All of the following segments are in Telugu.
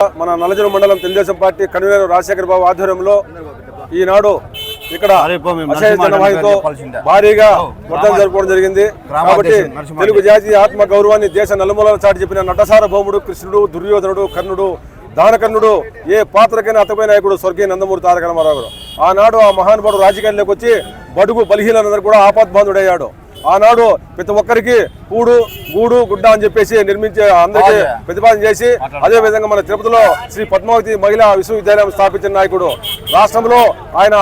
మన నల్లజన మండలం తెలుగుదేశం పార్టీ కన్వీనర్ రాజశేఖర్ బాబు ఆధ్వర్యంలో ఈనాడు ఇక్కడ జనవాహితో. భారీగా వర్ధన జరుపుకోవడం జరిగింది. కాబట్టి తెలుగు జాతి ఆత్మ గౌరవాన్ని దేశ నలుమూలల చాటి చెప్పిన నటసార భౌముడు కృష్ణుడు దుర్యోధనుడు కర్ణుడు దానకర్ణుడు ఏ పాత్రకైనా అతపై నాయకుడు స్వర్గీయ నందమూరి తారక రామారావు ఆనాడు ఆ మహానుభావుడు రాజకీయాల్లోకి వచ్చి బడుగు బలహీనందరూ కూడా ఆపద్బాంధుడయ్యాడు. ఆనాడు ప్రతి ఒక్కరికి కూడు గూడు గుడ్డ అని చెప్పేసి నిర్మించే అందరికీ ప్రతిపాదన చేసి అదే విధంగా మన తిరుపతిలో శ్రీ పద్మావతి మహిళా విశ్వవిద్యాలయం స్థాపించిన నాయకుడు. రాష్ట్రంలో ఆయన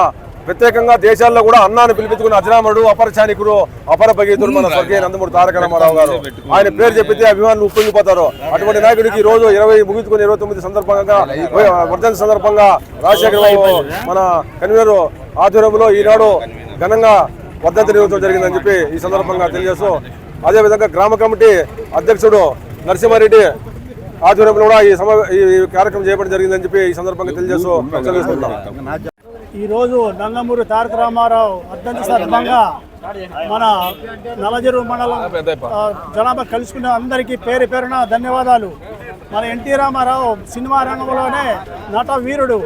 ప్రత్యేకంగా దేశాల్లో కూడా అన్నాన్ని పిలిపించుకున్న అజరామరుడు అపరచానికుడు అపర భగీతుడు మన స్వర్గీయ నందమూరి తారక రామారావు గారు. ఆయన పేరు చెప్పితే అభిమానులు ఉప్పొంగిపోతారు. అటువంటి నాయకుడికి ఈ రోజు ఇరవై ముగించుకుని ఇరవై తొమ్మిది సందర్భంగా వర్ధన సందర్భంగా రాజశేఖర బాబు మన కన్వీనర్ ఆధ్వర్యంలో ఈనాడు ఘనంగా వర్ధంతి నిర్వహించడం జరిగిందని చెప్పి ఈ సందర్భంగా తెలియజేస్తూ అదేవిధంగా గ్రామ కమిటీ అధ్యక్షుడు నరసింహారెడ్డి ఆధ్వర్యంలో కూడా ఈ సమ ఈ కార్యక్రమం చేయబడి జరిగిందని చెప్పి ఈ సందర్భంగా తెలియజేస్తూ తెలియజేస్తున్నాం. ఈరోజు నందమూరి తారక రామారావు అత్యంత సందర్భంగా మన నలజరు మండలం జనాభా కలుసుకున్న అందరికీ పేరు పేరున ధన్యవాదాలు. మన ఎన్టీ రామారావు సినిమా రంగంలోనే నట వీరుడు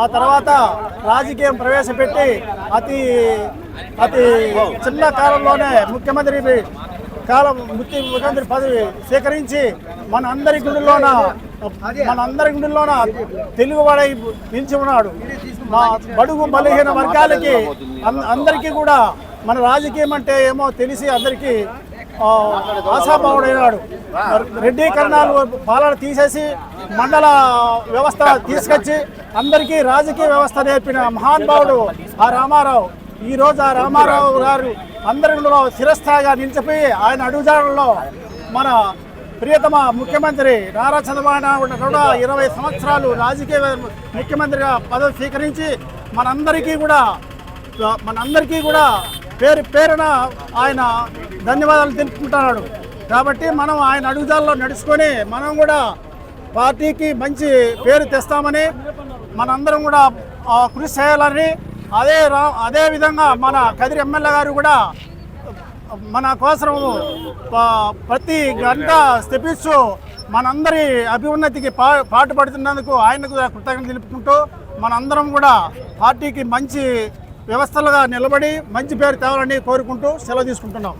ఆ తర్వాత రాజకీయం ప్రవేశపెట్టి అతి అతి చిన్న కాలంలోనే ముఖ్యమంత్రి కాలం ముఖ్య ముఖ్యమంత్రి పదవి స్వీకరించి మన అందరి గుడిలోన మన అందరి గుడిలోన తెలుగువాడై నిలిచి ఉన్నాడు. మా బడుగు బలహీన వర్గాలకి అందరికీ కూడా మన రాజకీయం అంటే ఏమో తెలిసి అందరికీ ఆశాభావుడైనాడు. రెడ్డి రెడ్డీకరణాలు పాలన తీసేసి మండల వ్యవస్థ తీసుకొచ్చి అందరికీ రాజకీయ వ్యవస్థ నేర్పిన మహానుభావుడు ఆ రామారావు. ఈ రోజు ఆ రామారావు గారు అందరిలో శిరస్థాయిగా నిలిచిపోయి ఆయన అడుగుజాడల్లో మన ప్రియతమ ముఖ్యమంత్రి నారా చంద్రబాబు కూడా ఇరవై సంవత్సరాలు రాజకీయ ముఖ్యమంత్రిగా పదవి స్వీకరించి మనందరికీ కూడా మనందరికీ కూడా పేరు పేరున ఆయన ధన్యవాదాలు తెలుపుకుంటున్నాడు. కాబట్టి మనం ఆయన అడుగుదాల్లో నడుచుకొని మనం కూడా పార్టీకి మంచి పేరు తెస్తామని మనందరం కూడా కృషి చేయాలని అదే రా అదే విధంగా మన కదిరి ఎమ్మెల్యే గారు కూడా మన కోసం ప్రతి గంట స్థెపిస్తూ మనందరి అభ్యున్నతికి పా పాటుపడుతున్నందుకు ఆయనకు కృతజ్ఞత తెలుపుకుంటూ మనందరం కూడా పార్టీకి మంచి వ్యవస్థలుగా నిలబడి మంచి పేరు తేవాలని కోరుకుంటూ సెలవు తీసుకుంటున్నాం.